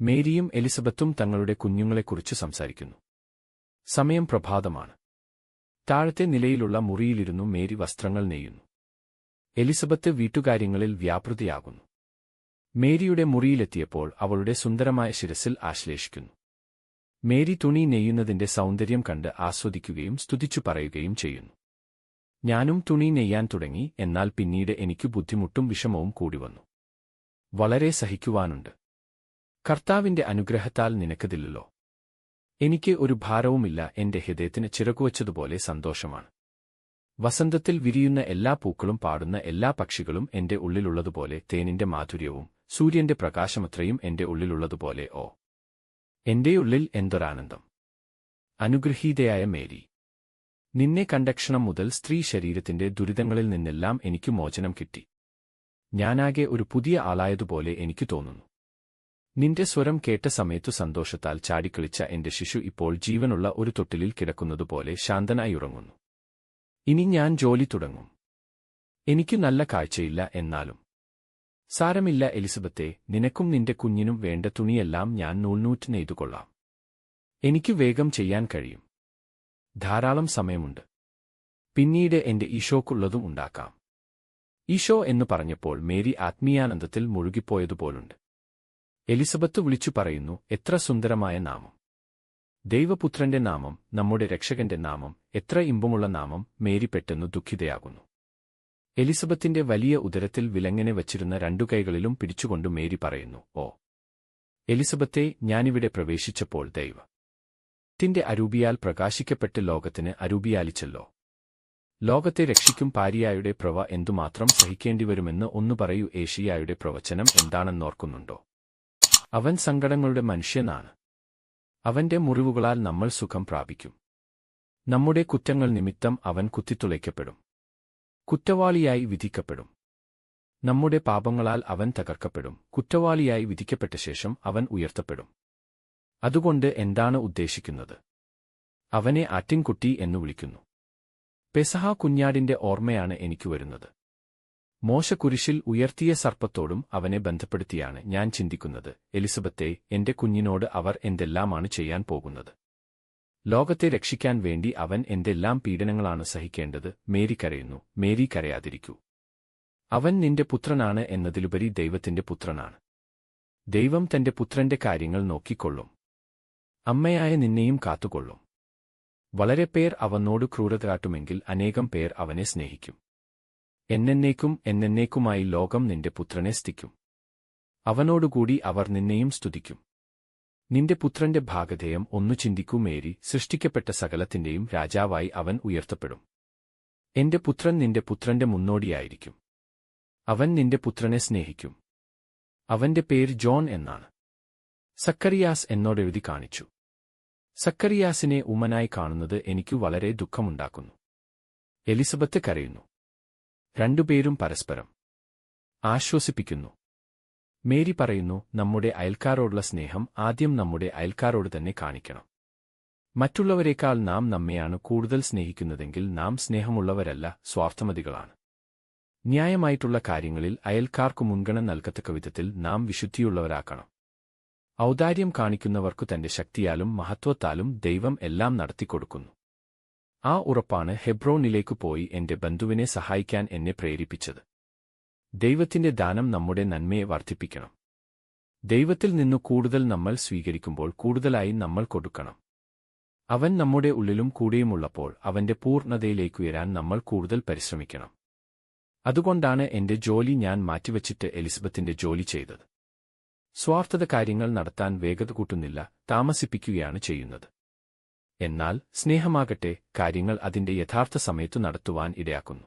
മേരിയും എലിസബത്തും തങ്ങളുടെ കുഞ്ഞുങ്ങളെക്കുറിച്ച് സംസാരിക്കുന്നു. സമയം പ്രഭാതമാണ്. താഴത്തെ നിലയിലുള്ള മുറിയിലിരുന്നു മേരി വസ്ത്രങ്ങൾ നെയ്യുന്നു. എലിസബത്ത് വീട്ടുകാര്യങ്ങളിൽ വ്യാപൃതിയാകുന്നു. മേരിയുടെ മുറിയിലെത്തിയപ്പോൾ അവളുടെ സുന്ദരമായ ശിരസിൽ ആശ്ലേഷിക്കുന്നു. മേരി തുണി നെയ്യുന്നതിന്റെ സൗന്ദര്യം കണ്ട് ആസ്വദിക്കുകയും സ്തുതിച്ചു പറയുകയും ചെയ്യുന്നു. ഞാനും തുണി നെയ്യാൻ തുടങ്ങി എന്നാൽ പിന്നീട് എനിക്ക് ബുദ്ധിമുട്ടും വിഷമവും കൂടി വന്നു. വളരെ സഹിക്കുവാനുണ്ട്. കർത്താവിന്റെ അനുഗ്രഹത്താൽ നിനക്കതില്ലല്ലോ. എനിക്ക് ഒരു ഭാരവുമില്ല എന്റെ ഹൃദയത്തിന് ചിറകുവച്ചതുപോലെ സന്തോഷമാണ്. വസന്തത്തിൽ വിരിയുന്ന എല്ലാ പൂക്കളും പാടുന്ന എല്ലാ പക്ഷികളും എന്റെ ഉള്ളിലുള്ളതുപോലെ തേനിന്റെ മാധുര്യവും സൂര്യന്റെ പ്രകാശമത്രയും എന്റെ ഉള്ളിലുള്ളതുപോലെ ഓ. എന്റെ ഉള്ളിൽ എന്തൊരാനന്ദം. അനുഗ്രഹീതയായ മേരി. നിന്നെ കണ്ടക്ഷണം മുതൽ സ്ത്രീ ശരീരത്തിന്റെ ദുരിതങ്ങളിൽ നിന്നെല്ലാം എനിക്ക് മോചനം കിട്ടി. ഞാനാകെ ഒരു പുതിയ ആളായതുപോലെ എനിക്ക് തോന്നുന്നു. നിന്റെ സ്വരം കേട്ട സമയത്തു സന്തോഷത്താൽ ചാടിക്കളിച്ച എന്റെ ശിശു ഇപ്പോൾ ജീവനുള്ള ഒരു തൊട്ടിലിൽ കിടക്കുന്നതുപോലെ ശാന്തനായി ഉറങ്ങുന്നു. ഇനി ഞാൻ ജോലി തുടങ്ങും. എനിക്ക് നല്ല കാഴ്ചയില്ല എന്നാലും. സാരമില്ല എലിസബത്തെ നിനക്കും നിന്റെ കുഞ്ഞിനും വേണ്ട തുണിയെല്ലാം ഞാൻ നൂൽനൂറ്റ് നെയ്തുകൊള്ളാം എനിക്ക് വേഗം ചെയ്യാൻ കഴിയും. ധാരാളം സമയമുണ്ട്. പിന്നീട് എന്റെ ഈശോക്കുള്ളതും ഉണ്ടാക്കാം. ഈശോ എന്ന് പറഞ്ഞപ്പോൾ മേരി ആത്മീയാനന്ദത്തിൽ മുഴുകിപ്പോയതുപോലുണ്ട്. എലിസബത്ത് വിളിച്ചു പറയുന്നു എത്ര സുന്ദരമായ നാമം. ദൈവപുത്രന്റെ നാമം നമ്മുടെ രക്ഷകന്റെ നാമം എത്ര ഇമ്പമുള്ള നാമം മേരി പെട്ടെന്നു ദുഃഖിതയാകുന്നു. എലിസബത്തിന്റെ വലിയ ഉദരത്തിൽ വിലങ്ങനെ വച്ചിരുന്ന രണ്ടു കൈകളിലും പിടിച്ചുകൊണ്ട് മേരി പറയുന്നു ഓ എലിസബത്തെ ഞാനിവിടെ പ്രവേശിച്ചപ്പോൾ ദൈവ. ത്തിന്റെ അരൂപിയാൽ പ്രകാശിക്കപ്പെട്ട് ലോകത്തിന് അരൂപിയാലിച്ചല്ലോ. ലോകത്തെ രക്ഷിക്കും പാരിയായുടെ പ്രവ എന്തുമാത്രം സഹിക്കേണ്ടിവരുമെന്ന് ഒന്നു പറയൂ ഏഷിയായുടെ പ്രവചനം എന്താണെന്നോർക്കുന്നുണ്ടോ? അവൻ സങ്കടങ്ങളുടെ മനുഷ്യനാണ്. അവന്റെ മുറിവുകളാൽ നമ്മൾ സുഖം പ്രാപിക്കും. നമ്മുടെ കുറ്റങ്ങൾ നിമിത്തം അവൻ കുത്തിത്തുളയ്ക്കപ്പെടും. കുറ്റവാളിയായി വിധിക്കപ്പെടും. നമ്മുടെ പാപങ്ങളാൽ അവൻ തകർക്കപ്പെടും. കുറ്റവാളിയായി വിധിക്കപ്പെട്ട ശേഷം അവൻ ഉയർത്തപ്പെടും. അതുകൊണ്ട് എന്താണ് ഉദ്ദേശിക്കുന്നത്? അവനെ ആറ്റിൻകുട്ടി എന്നു വിളിക്കുന്നു. പെസഹ കുഞ്ഞാടിന്റെ ഓർമ്മയാണ് എനിക്ക് വരുന്നത്. മോശ കുരിശിൽ ഉയർത്തിയ സർപ്പത്തോടും അവനെ ബന്ധപ്പെടുത്തിയാണ് ഞാൻ ചിന്തിക്കുന്നത്. എലിസബത്തെ എന്റെ കുഞ്ഞിനോട് അവർ എന്തെല്ലാമാണ് ചെയ്യാൻ പോകുന്നത്? ലോകത്തെ രക്ഷിക്കാൻ വേണ്ടി അവൻ എന്തെല്ലാം പീഡനങ്ങളാണ് സഹിക്കേണ്ടത്? മേരി കരയുന്നു. മേരി കരയാതിരിക്കൂ. അവൻ നിന്റെ പുത്രനാണ് എന്നതിലുപരി ദൈവത്തിന്റെ പുത്രനാണ്. ദൈവം തന്റെ പുത്രന്റെ കാര്യങ്ങൾ നോക്കിക്കൊള്ളും. അമ്മയായ നിന്നെയും കാത്തുകൊള്ളും. വളരെ പേർ അവനോട് ക്രൂരത കാട്ടുമെങ്കിൽ അനേകം പേർ അവനെ സ്നേഹിക്കും. എന്നേക്കും എന്നെന്നേക്കുമായി ലോകം നിന്റെ പുത്രനെ സ്തിക്കും അവനോടുകൂടി അവർ നിന്നെയും സ്തുതിക്കും. നിന്റെ പുത്രന്റെ ഭാഗധേയം ഒന്നു ചിന്തിക്കൂ മേരി സൃഷ്ടിക്കപ്പെട്ട സകലത്തിന്റെയും രാജാവായി അവൻ ഉയർത്തപ്പെടും. എന്റെ പുത്രൻ നിന്റെ പുത്രന്റെ മുന്നോടിയായിരിക്കും. അവൻ നിന്റെ പുത്രനെ സ്നേഹിക്കും. അവന്റെ പേര് ജോൺ എന്നാണ്. സക്കറിയാസ് എന്നോടെഴുതി കാണിച്ചു. സക്കറിയാസിനെ ഉമ്മനായി കാണുന്നത് എനിക്കു വളരെ ദുഃഖമുണ്ടാക്കുന്നു. എലിസബത്ത് കരയുന്നു. രണ്ടുപേരും പരസ്പരം ആശ്വസിപ്പിക്കുന്നു. മേരി പറയുന്നു നമ്മുടെ അയൽക്കാരോടുള്ള സ്നേഹം ആദ്യം നമ്മുടെ അയൽക്കാരോട് തന്നെ കാണിക്കണം. മറ്റുള്ളവരെക്കാൾ നാം നമ്മെയാണ് കൂടുതൽ സ്നേഹിക്കുന്നതെങ്കിൽ നാം സ്നേഹമുള്ളവരല്ല സ്വാർത്ഥമതികളാണ്. ന്യായമായിട്ടുള്ള കാര്യങ്ങളിൽ അയൽക്കാർക്കു മുൻഗണന നൽകത്തക്ക വിധത്തിൽ നാം വിശുദ്ധിയുള്ളവരാക്കണം. ഔദാര്യം കാണിക്കുന്നവർക്കു തന്റെ ശക്തിയാലും മഹത്വത്താലും ദൈവം എല്ലാം നടത്തിക്കൊടുക്കുന്നു. ആ ഉറപ്പാണ് ഹെബ്രോണിലേക്കു പോയി എന്റെ ബന്ധുവിനെ സഹായിക്കാൻ എന്നെ പ്രേരിപ്പിച്ചത്. ദൈവത്തിന്റെ ദാനം നമ്മുടെ നന്മയെ വർദ്ധിപ്പിക്കണം. ദൈവത്തിൽ നിന്നു കൂടുതൽ നമ്മൾ സ്വീകരിക്കുമ്പോൾ കൂടുതലായി നമ്മൾ കൊടുക്കണം. അവൻ നമ്മുടെ ഉള്ളിലും കൂടെയുമുള്ളപ്പോൾ അവന്റെ പൂർണതയിലേക്കുയരാൻ നമ്മൾ കൂടുതൽ പരിശ്രമിക്കണം. അതുകൊണ്ടാണ് എന്റെ ജോലി ഞാൻ മാറ്റിവച്ചിട്ട് എലിസബത്തിന്റെ ജോലി ചെയ്തത്. സ്വാർത്ഥത കാര്യങ്ങൾ നടത്താൻ വേഗത കൂട്ടുന്നില്ല താമസിപ്പിക്കുകയാണ് ചെയ്യുന്നത്. എന്നാൽ സ്നേഹമാകട്ടെ കാര്യങ്ങൾ അതിന്റെ യഥാർത്ഥ സമയത്തു നടത്തുവാൻ ഇടയാക്കുന്നു.